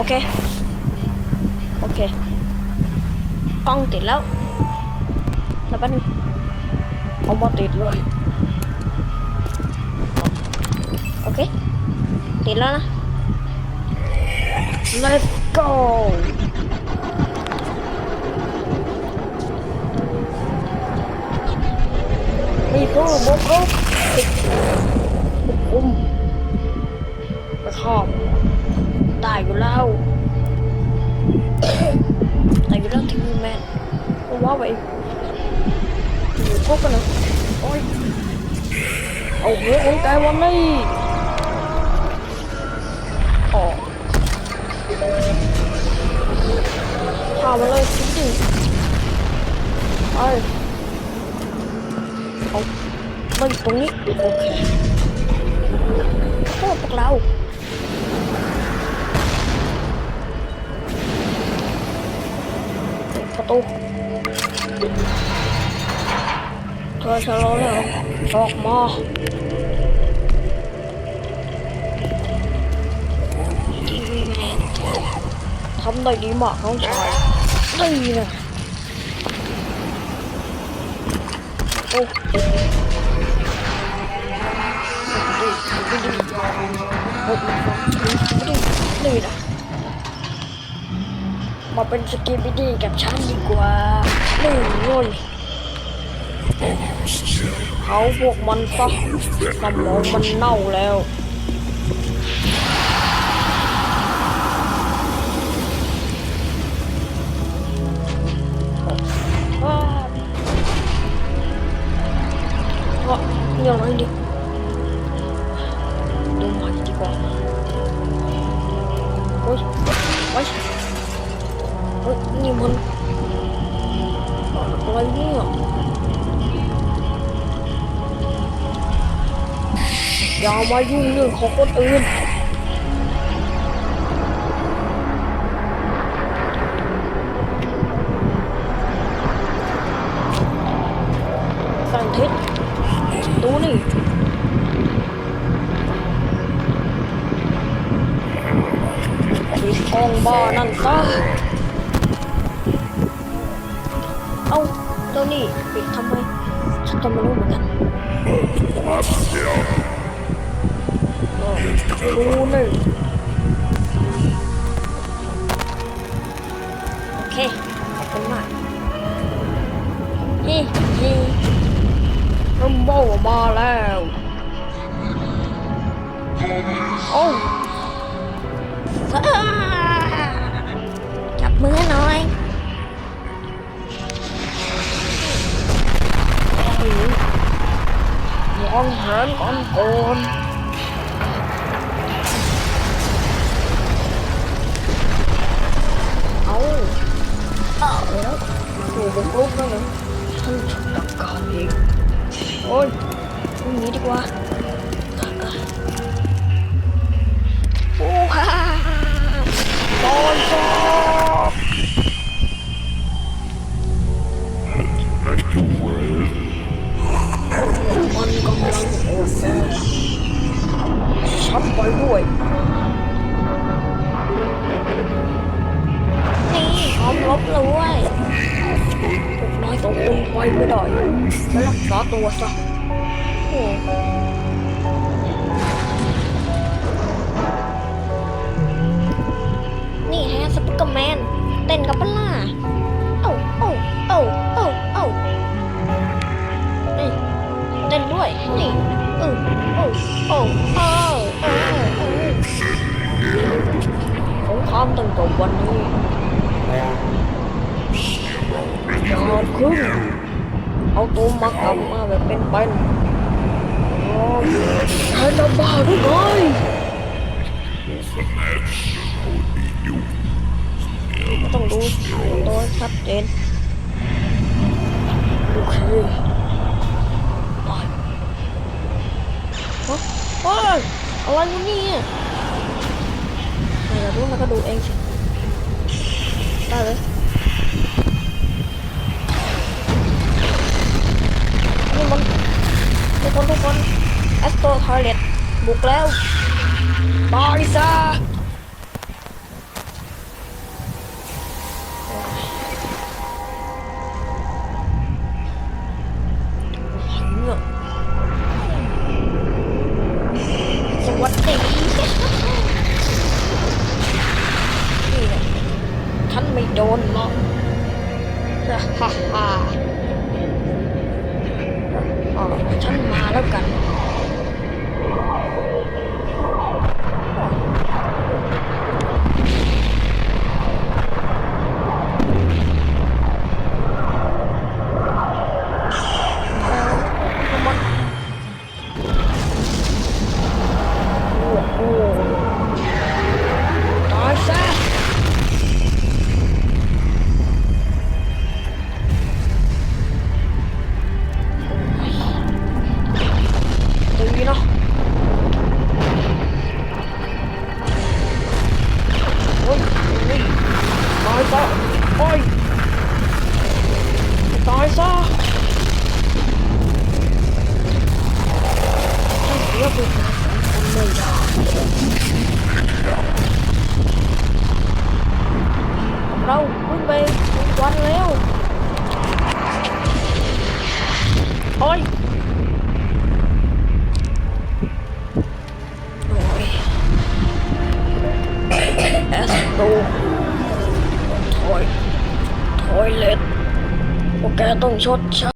โอเค โอเค กล้องติดแล้ว แล้วแป๊บนึงเอามาติดเลย โอเค ติดแล้วนะ let's go นี่คือบุกรุกติดบุกคุมไปครอบ ได้อยู่แล้วได้อยู่แล้วทีวีแมนว่าวไปอยู่พวกกันนะโอ้ยเอาเฮ้ยโอ้ยไกลวันนี้อ๋อพามาเลยจริงๆไปเอามาอยู่ตรงนี้โอเคโทษพวกเรา ประตูเธอชะลอแล้วออกมาทีวีแมาเป็นสกิบิดี้กับฉันดีกว่านี่เลยเขาพวกมันซะสมองมันเน่าแล้วว้าวก็ยังไงดิ เฮ้ยนี่มันอะไรเนี่ยอย่ามายุ่งเรื่องของคนอื่นสั่งทิศดูนี่ปิดกล้องบ้านั่นซะาเจ้านี่ปิดทำไมฉันก็ไม่รู้เหมือนกันเออดูนี่โอเคขอบคุณมากเฮ้เฮ้รัมโบมาแล้วโอ้จับมือหน่อย วางแผนกันก่อนเอาเอาแล้วถูกบุกรุกแล้วเหรอฉันจะจัดการเองโอ้ยพรุ่งนี้ดีกว่าโอ้ฮ่า ด้วย นี่พร้อมรบเลยพวกนายสองคนไปไม่ได้ไปรักษาตัวซะโอ้นี่แฮสปิกเกอร์แมน เต้นกับปล่ะเอ้าเอ้าเอ้าเอ้าเอ้านี่เต้นด้วย นี่เออโอ้โอ้โอ้โอ้โอ้ สงครามตั้งแต่วันนี้ยาวขึ้นเอาตัวมากลับมาแบบเป็นเป็นโอ้ใช่จะบ้าหรือไงต้องดูตัวชัดเจนโอเคฮะเฮ้ย อะไรวะเนี่ยไม่อยากรู้นะก็ดูเองสิได้เลยนี่มันทุกคนทุกคนแอสโตทอยเลตบุกแล้วบายซะ ฉันมาแล้วกัน sao ôi. Tại sao? Hãy subscribe cho kênh Ghiền Mì không bỏ lỡ quanh léo. Thôi ชดใช้